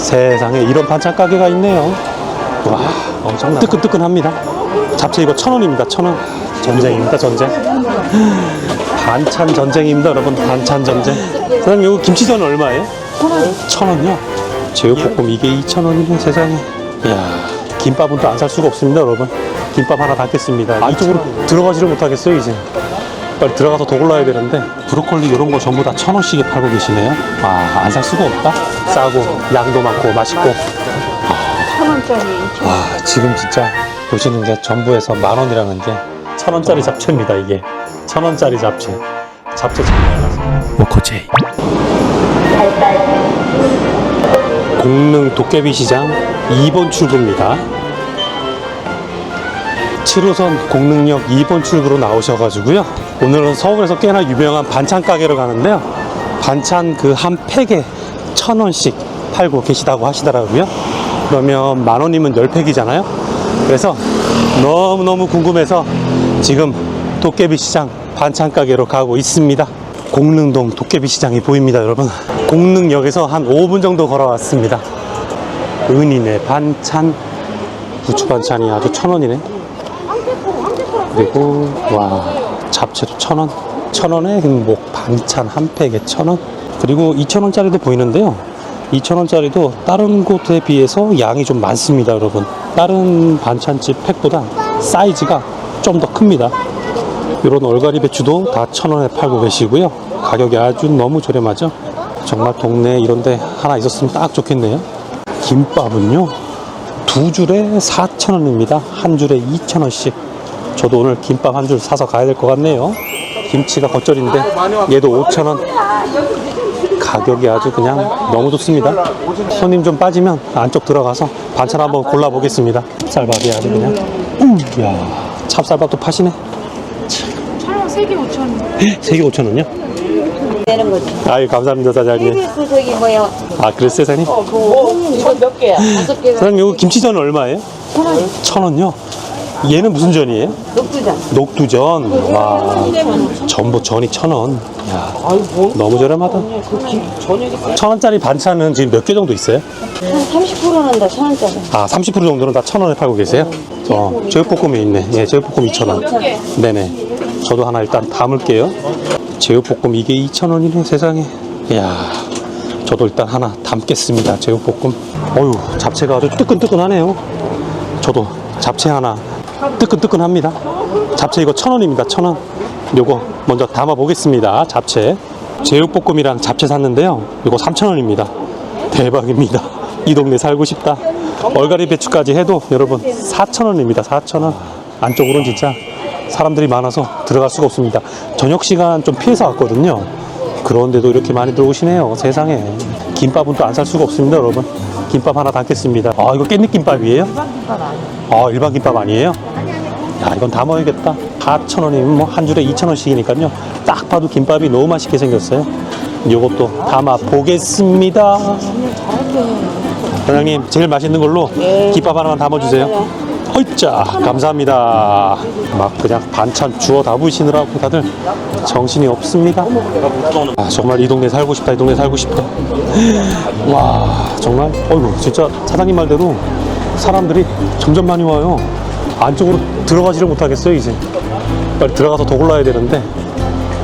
세상에 이런 반찬 가게가 있네요. 와, 엄청 뜨끈뜨끈합니다. 잡채 이거 천 원입니다. 천 원. 전쟁입니다. 전쟁. 반찬 전쟁입니다, 여러분. 반찬 전쟁. 사장님, 이거 김치전 얼마예요? 천 원. 천 원요? 제육볶음 이게 이천 원이네, 세상에. 이야, 김밥은 또 안 살 수가 없습니다, 여러분. 김밥 하나 담겠습니다. 이쪽으로 들어가지를 못하겠어요, 이제. 빨리 들어가서 더 골라야 되는데 브로콜리 이런 거 전부 다 천 원씩에 팔고 계시네요. 아, 안 살 수가 없다. 싸고 양도 많고 맛있고. 천 원짜리. 와, 지금 진짜 보시는 게 전부에서 만 원이라는 게천 원짜리 잡채입니다, 이게. 천 원짜리 잡채. 잡채 장난 모코제이. 공릉 도깨비 시장 2번 출구입니다. 7호선 공릉역 2번 출구로 나오셔가지고요. 오늘은 서울에서 꽤나 유명한 반찬 가게로 가는데요. 반찬 그 한 팩에 천 원씩 팔고 계시다고 하시더라고요. 그러면 만 원이면 열 팩이잖아요. 그래서 너무너무 궁금해서 지금 도깨비 시장 반찬 가게로 가고 있습니다. 공릉동 도깨비 시장이 보입니다, 여러분. 공릉역에서 한 5분 정도 걸어왔습니다. 은인의 반찬, 부추 반찬이 아주 천 원이네. 그리고 와 잡채도 천 원, 천 원에 목 반찬 한 팩에 천 원. 그리고 이천 원짜리도 보이는데요. 이천 원짜리도 다른 곳에 비해서 양이 좀 많습니다, 여러분. 다른 반찬집 팩보다 사이즈가 좀 더 큽니다. 이런 얼갈이 배추도 다 천 원에 팔고 계시고요. 가격이 아주 너무 저렴하죠. 정말 동네에 이런데 하나 있었으면 딱 좋겠네요. 김밥은요 두 줄에 4천 원입니다. 한 줄에 2천 원씩. 저도 오늘 김밥 한 줄 사서 가야 될 것 같네요. 김치가 겉절인데 얘도 5천 원. 가격이 아주 그냥 너무 좋습니다. 손님 좀 빠지면 안쪽 들어가서 반찬 한번 골라보겠습니다. 쌀밥이 아주 그냥. 음, 야 찹쌀밥도 파시네. 천 원, 세개 오천 원. 세개 5천 원요? 되는 거지. 아유 감사합니다 사장님. 그 저기 뭐야? 아 그랬어요 사장님? 그 이거 몇 개야? 사장님 이거 김치전 얼마예요? 천 원. 천 원요? 얘는 무슨 전이에요? 녹두장. 녹두전. 와 전부 전이 천 원. 야 너무 저렴하다. 천 원짜리 반찬은 지금 몇 개 정도 있어요? 한 30%는 다 천 원짜리. 아 30% 정도는 다 천 원에 팔고 계세요? 어 제육볶음이 있네. 예 제육볶음 2천 원. 네네. 저도 하나 일단 담을게요. 제육볶음 이게 2천 원이네 세상에. 이야 저도 일단 하나 담겠습니다. 제육볶음. 어유 잡채가 아주 뜨끈뜨끈하네요. 저도 잡채 하나 뜨끈뜨끈합니다. 잡채 이거 천 원입니다. 천 원. 요거 먼저 담아 보겠습니다. 잡채. 제육볶음이랑 잡채 샀는데요. 이거 3천 원입니다. 대박입니다. 이 동네 살고 싶다. 얼갈이 배추까지 해도 여러분 4천 원입니다. 4천 원. 안쪽으로는 진짜 사람들이 많아서 들어갈 수가 없습니다. 저녁 시간 좀 피해서 왔거든요. 그런데도 이렇게 많이 들어오시네요. 세상에. 김밥은 또 안 살 수가 없습니다, 여러분. 김밥 하나 담겠습니다. 아, 이거 깻잎 김밥이에요? 아, 일반 김밥 아니에요? 야, 이건 다 먹어야겠다. 4,000원이면 뭐 한 줄에 2,000원씩이니까요. 딱 봐도 김밥이 너무 맛있게 생겼어요. 요것도 담아 보겠습니다. 사장님, 제일 맛있는 걸로 김밥 하나만 담아주세요. 허이짜 감사합니다. 막 그냥 반찬 주워 담으시느라고 다들 정신이 없습니다. 아, 정말 이 동네 살고 싶다, 이 동네 살고 싶다. 와, 정말, 어이구, 진짜 사장님 말대로 사람들이 점점 많이 와요. 안쪽으로 들어가지를 못하겠어요, 이제. 빨리 들어가서 더 골라야 되는데.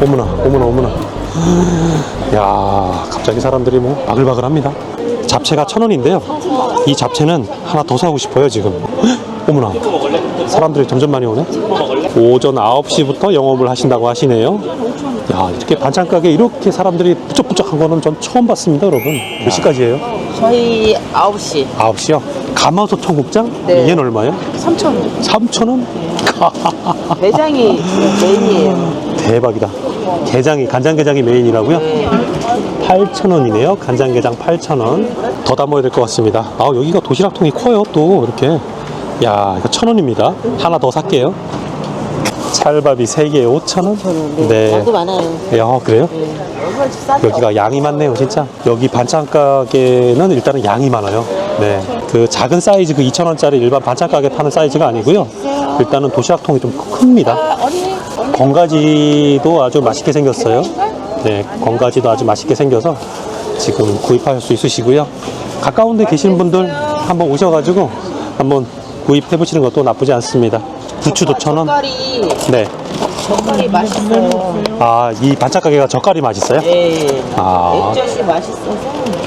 어머나, 어머나, 어머나. 야, 갑자기 사람들이 뭐 바글바글합니다. 잡채가 천 원인데요. 이 잡채는 하나 더 사고 싶어요, 지금. 어머나. 사람들이 점점 많이 오네. 오전 9시부터 영업을 하신다고 하시네요. 야, 이렇게 반찬 가게 이렇게 사람들이 부쩍 부쩍한 거는 전 처음 봤습니다, 여러분. 몇 시까지예요? 저희 9시. 9시요. 가마솥 청국장? 네. 얘는 얼마예요? 삼천 원. 3,000원? 매장이 메인이에요. 대박이다. 게장이 간장게장이 메인이라고요? 8,000원이네요. 간장게장 8,000원. 더 담아야 될 것 같습니다. 아, 여기가 도시락통이 커요, 또 이렇게. 야, 이거 1,000원입니다. 하나 더 살게요. 찰밥이 3개에 5,000원? 네. 양도 많아요. 야, 그래요? 여기가 양이 많네요, 진짜. 여기 반찬 가게는 일단은 양이 많아요. 네. 그 작은 사이즈 그 2,000원짜리 일반 반찬 가게 파는 사이즈가 아니고요. 일단은 도시락통이 좀 큽니다. 건가지도 아주 맛있게 생겼어요. 네, 건가지도 아주 맛있게 생겨서 지금 구입하실 수 있으시고요. 가까운 데 계신 분들 한번 오셔가지고 한번 구입해 보시는 것도 나쁘지 않습니다. 부추도 천 원. 젓갈이 네. 젓갈이 맛있어요. 아, 이 반찬 가게가 젓갈이 맛있어요? 예. 아. 액젓이 맛있어서.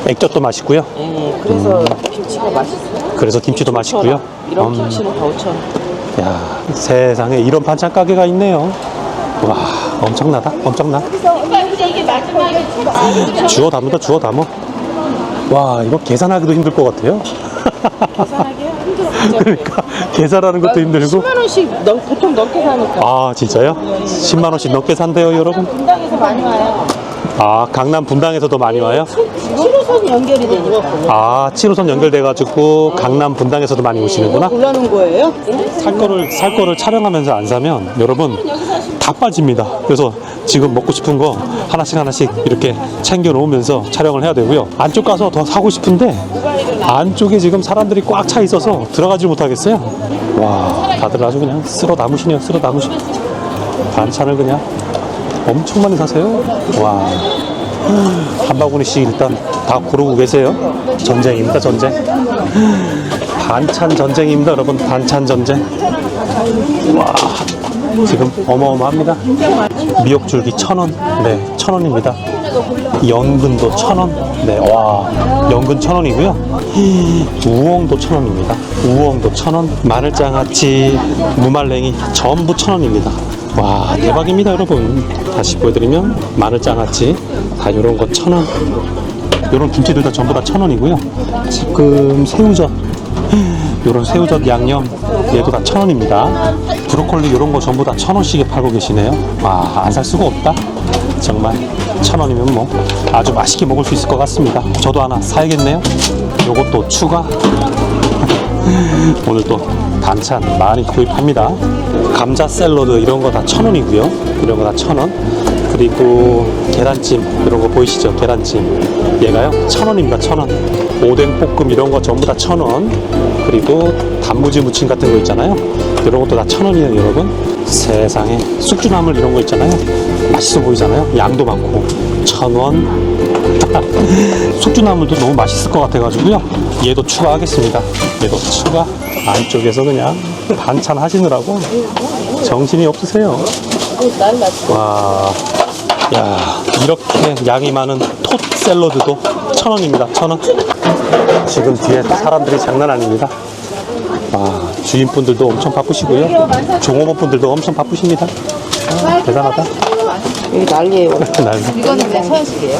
액젓도 맛있고요. 예. 그래서 김치가 맛있어요. 그래서 김치도 맛있고요. 이런 음, 김치는 다 5천 원. 야, 세상에 이런 반찬 가게가 있네요. 와, 엄청나다. 엄청나. 주워 담는다, 주워 담어. 와, 이거 계산하기도 힘들 것 같아요. 계산하기요? 힘들어. 그러니까 계산하는 것도 힘들고. 10만 원씩 넘, 보통 넘게 사니까. 아, 진짜요? 10만 원씩 넘게 산대요, 여러분. 분당에서 많이 와요. 아, 강남 분당에서도 많이 와요? 7호선 연결이 되니까. 아, 7호선 연결돼가지고 강남 분당에서도 많이 오시는구나. 골라놓은 거예요? 살 거를 살 거를 촬영하면서 안 사면 여러분 다 빠집니다. 그래서 지금 먹고 싶은 거 하나씩 하나씩 이렇게 챙겨 놓으면서 촬영을 해야 되고요. 안쪽 가서 더 사고 싶은데 안쪽에 지금 사람들이 꽉 차 있어서 들어가지 못하겠어요. 와, 다들 아주 그냥 쓸어 담으시네요. 쓸어 담으시. 반찬을 그냥 엄청 많이 사세요. 와. 한 바구니씩 일단 다 고르고 계세요. 전쟁입니다, 전쟁. 반찬 전쟁입니다, 여러분. 반찬 전쟁. 와, 지금 어마어마합니다. 미역줄기 천 원, 네, 천 원입니다. 연근도 천 원, 네, 와, 연근 천 원이고요. 우엉도 천 원입니다. 우엉도 천 원, 마늘장아찌, 무말랭이 전부 천 원입니다. 와, 대박입니다, 여러분. 다시 보여드리면 마늘 장아찌, 다 이런 거 천 원. 이런 김치들 다 전부 다 천 원이고요. 지금 새우젓, 요런 새우젓 양념 얘도 다 천 원입니다. 브로콜리 이런 거 전부 다 천 원씩에 팔고 계시네요. 와, 안 살 수가 없다. 정말 천 원이면 뭐 아주 맛있게 먹을 수 있을 것 같습니다. 저도 하나 사야겠네요. 요것도 추가. 오늘 또 반찬 많이 구입합니다. 감자 샐러드 이런 거 다 천 원이고요. 이런 거 다 천 원. 그리고 계란찜 이런 거 보이시죠? 계란찜 얘가요 천 원입니다. 천 원. 오뎅 볶음 이런 거 전부 다 천 원. 그리고 단무지 무침 같은 거 있잖아요. 이런 것도 다 천 원이에요, 여러분. 세상에 쑥주나물 이런 거 있잖아요. 맛있어 보이잖아요. 양도 많고 천 원. 숙주나물도 너무 맛있을 것 같아가지고요. 얘도 추가하겠습니다. 얘도 추가. 안쪽에서 그냥 반찬 하시느라고 정신이 없으세요. 와, 야, 이렇게 양이 많은 톳 샐러드도 천 원입니다. 천 원. 지금 뒤에 사람들이 장난 아닙니다. 와, 주인분들도 엄청 바쁘시고요. 종업원분들도 엄청 바쁘십니다. 아, 대단하다. 여기 난리예요. 날 이거는 뭐 서현식이에요?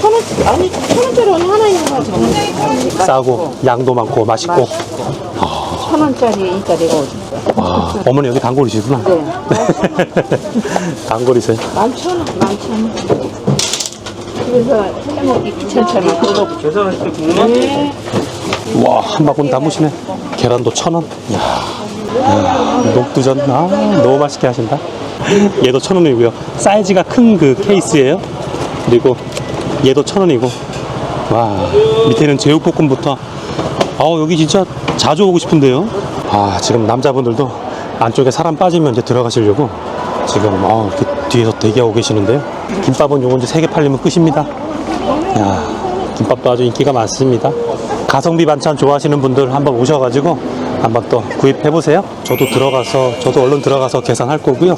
천 원, 아니, 천 원짜리 하나 있는 거 저는. 싸고 양도 많고 맛있고. 천 원짜리 이따 내가 어디 와, 어머니 여기 단골이시구나. 네. 단골이세요. 만천 원, 만천 원. 그래서 해먹기 귀찮잖아. 그거 네. 와, 한 바구니 담으시네. 계란도 천 원. 이야, 이야, 녹두전. 아, 너무 맛있게 하신다. 얘도 천 원이고요. 사이즈가 큰 그 케이스예요. 그리고 얘도 천 원이고. 와, 밑에는 제육볶음부터. 아우, 여기 진짜 자주 오고 싶은데요. 아, 지금 남자분들도 안쪽에 사람 빠지면 이제 들어가시려고 지금 어, 이렇게 뒤에서 대기하고 계시는데요. 김밥은 요거 이제 세개 팔리면 끝입니다. 야, 김밥도 아주 인기가 많습니다. 가성비 반찬 좋아하시는 분들 한번 오셔가지고 한번 또 구입해 보세요. 저도 들어가서 저도 얼른 들어가서 계산할 거고요.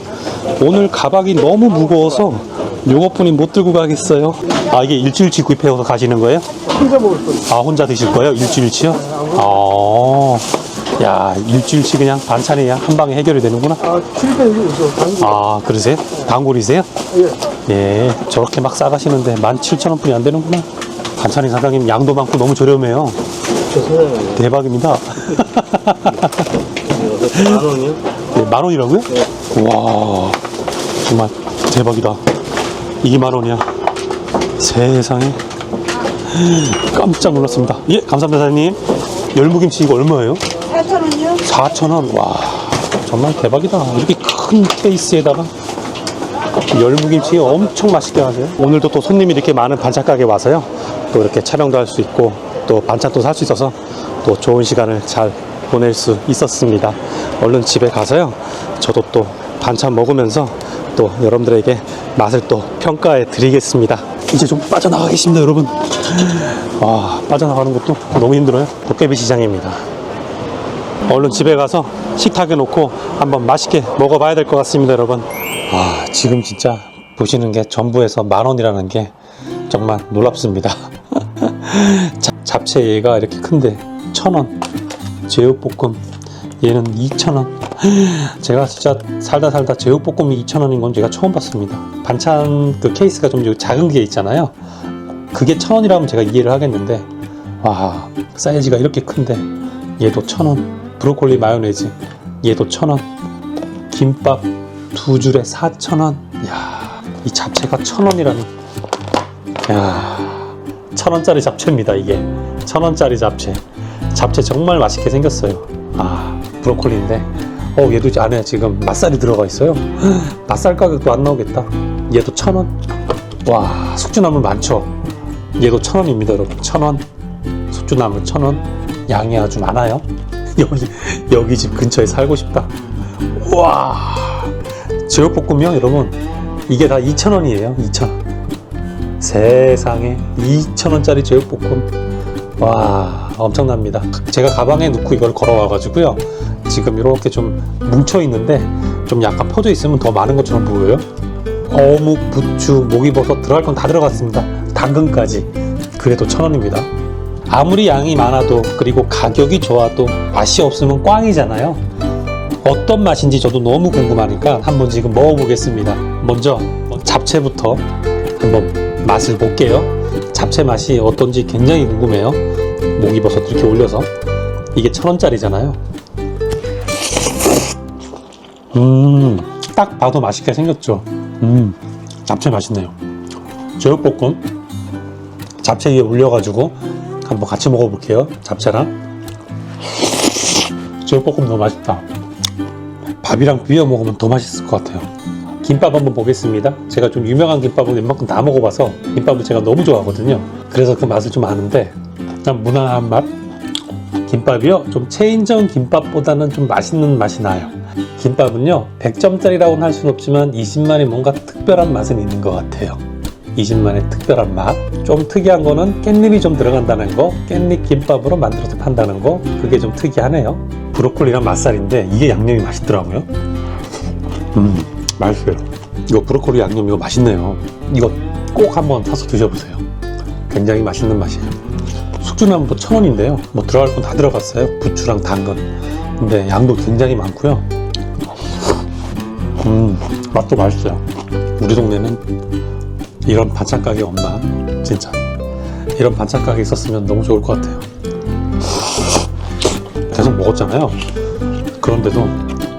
오늘 가방이 너무 무거워서 요것뿐이 못 들고 가겠어요. 아 이게 일주일치 구입해서 가시는 거예요? 혼자 먹을 거예요. 아 혼자 드실 거예요? 일주일치요? 아, 야 일주일치 그냥 반찬이 그냥 한 방에 해결이 되는구나. 아, 700이 있어. 단골. 아 그러세요? 단골이세요? 예, 저렇게 막 싸가시는데 17,000원뿐이 안 되는구나. 반찬이 사장님 양도 많고 너무 저렴해요. 죄송해요. 대박입니다. 만 원이요? 네, 만 원이라고요? 와, 정말 대박이다. 이게 만 원이야. 세상에. 깜짝 놀랐습니다. 예, 감사합니다, 사장님. 열무김치 이거 얼마예요? 4천 원이요? 4,000원. 와, 정말 대박이다. 이렇게 큰 케이스에다가 열무김치 엄청 맛있게 하세요. 오늘도 또 손님이 이렇게 많은 반찬 가게 와서요. 또 이렇게 촬영도 할 수 있고 또 반찬도 살 수 있어서 또 좋은 시간을 잘 보낼 수 있었습니다. 얼른 집에 가서요. 저도 또 반찬 먹으면서 또 여러분들에게 맛을 또 평가해 드리겠습니다. 이제 좀 빠져나가겠습니다, 여러분. 와, 빠져나가는 것도 너무 힘들어요. 도깨비 시장입니다. 얼른 집에 가서 식탁에 놓고 한번 맛있게 먹어봐야 될 것 같습니다, 여러분. 아, 지금 진짜 보시는 게 전부에서 만 원이라는 게 정말 놀랍습니다. 잡- 잡채 얘가 이렇게 큰데 천 원, 제육볶음 얘는 이천 원. 제가 진짜 살다 살다 제육볶음이 이천 원인 건 제가 처음 봤습니다. 반찬 그 케이스가 좀 작은 게 있잖아요. 그게 천 원이라면 제가 이해를 하겠는데 와 사이즈가 이렇게 큰데 얘도 천 원. 브로콜리 마요네즈 얘도 천 원. 김밥 두 줄에 사천 원. 야, 이 잡채가 천 원이라니. 야, 천 원짜리 잡채입니다 이게. 천 원짜리 잡채. 잡채 정말 맛있게 생겼어요. 아, 브로콜리인데. 어, 얘도 안에 지금 맛살이 들어가 있어요. 맛살 가격도 안 나오겠다. 얘도 천 원. 와, 숙주나물 많죠. 얘도 천 원입니다, 여러분. 천 원. 숙주나물 천 원. 양이 아주 많아요. 여기 여기 집 근처에 살고 싶다. 와, 제육볶음이요, 여러분. 이게 다 2천 원이에요. 2천. 세상에 2천 원짜리 제육볶음. 와, 엄청납니다. 제가 가방에 넣고 이걸 걸어와가지고요. 지금 이렇게 좀 뭉쳐 있는데 좀 약간 퍼져 있으면 더 많은 것처럼 보여요. 어묵, 부추, 목이버섯 들어갈 건 다 들어갔습니다. 당근까지. 그래도 천 원입니다. 아무리 양이 많아도 그리고 가격이 좋아도 맛이 없으면 꽝이잖아요. 어떤 맛인지 저도 너무 궁금하니까 한번 지금 먹어보겠습니다. 먼저 잡채부터 한번 맛을 볼게요. 잡채 맛이 어떤지 굉장히 궁금해요. 목이버섯 이렇게 올려서 이게 천 원짜리잖아요. 음, 딱 봐도 맛있게 생겼죠. 음, 잡채 맛있네요. 제육볶음 잡채 위에 올려가지고 한번 같이 먹어볼게요. 잡채랑 제육볶음 너무 맛있다. 밥이랑 비벼 먹으면 더 맛있을 것 같아요. 김밥 한번 보겠습니다. 제가 좀 유명한 김밥은 웬만큼 다 먹어봐서 김밥을 제가 너무 좋아하거든요. 그래서 그 맛을 좀 아는데 그냥 무난한 맛. 김밥이요. 좀 체인점 김밥보다는 좀 맛있는 맛이 나요. 김밥은요. 100점짜리라고는 할 수는 없지만 20만의 뭔가 특별한 맛은 있는 것 같아요. 20만의 특별한 맛. 좀 특이한 거는 깻잎이 좀 들어간다는 거. 깻잎 김밥으로 만들어서 판다는 거. 그게 좀 특이하네요. 브로콜리랑 맛살인데 이게 양념이 맛있더라고요. 음, 맛있어요. 이거 브로콜리 양념 이거 맛있네요. 이거 꼭 한번 사서 드셔보세요. 굉장히 맛있는 맛이에요. 숙주나물도 천 원인데요. 뭐 들어갈 건 다 들어갔어요. 부추랑 당근. 근데 양도 굉장히 많고요. 음, 맛도 맛있어요. 우리 동네는 이런 반찬 가게 없나? 진짜. 이런 반찬 가게 있었으면 너무 좋을 것 같아요. 계속 먹었잖아요. 그런데도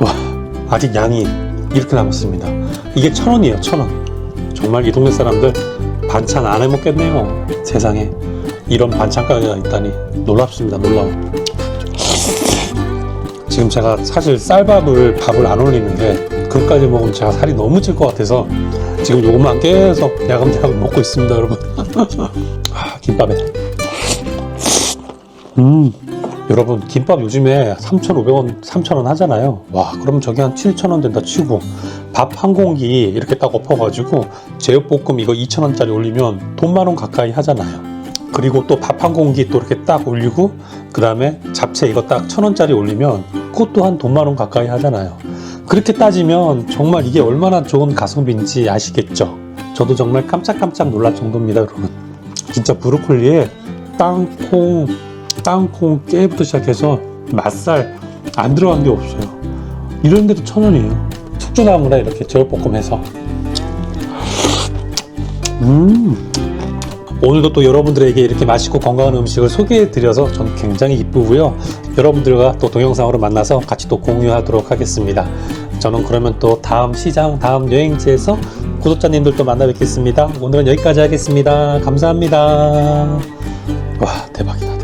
와 아직 양이 이렇게 남았습니다. 이게 천 원이에요, 천 원. 정말 이 동네 사람들 반찬 안 해 먹겠네요. 세상에 이런 반찬 가게가 있다니 놀랍습니다, 놀라워. 지금 제가 사실 쌀밥을 밥을 안 올리는데 그것까지 먹으면 제가 살이 너무 찔 것 같아서 지금 요것만 계속 야금야금 먹고 있습니다, 여러분. 아, 김밥에. 음. 여러분 김밥 요즘에 3,500원, 3,000원 하잖아요. 와, 그럼 저게 한 7,000원 된다 치고 밥 한 공기 이렇게 딱 엎어가지고 제육볶음 이거 2,000원짜리 올리면 돈 만 원 가까이 하잖아요. 그리고 또 밥 한 공기 또 이렇게 딱 올리고 그 다음에 잡채 이거 딱 1,000원짜리 올리면 그것도 한 돈만 원 가까이 하잖아요. 그렇게 따지면 정말 이게 얼마나 좋은 가성비인지 아시겠죠? 저도 정말 깜짝깜짝 놀랄 정도입니다, 여러분. 진짜 브로콜리에 땅콩, 땅콩, 깨부터 시작해서 맛살 안 들어간 게 없어요. 이런데도 천 원이에요. 숙주나물에 이렇게 제육볶음 해서. 음. 오늘도 또 여러분들에게 이렇게 맛있고 건강한 음식을 소개해 드려서 전 굉장히 기쁘고요. 여러분들과 또 동영상으로 만나서 같이 또 공유하도록 하겠습니다. 저는 그러면 또 다음 시장, 다음 여행지에서 구독자님들 또 만나 뵙겠습니다. 오늘은 여기까지 하겠습니다. 감사합니다. 와, 대박이다.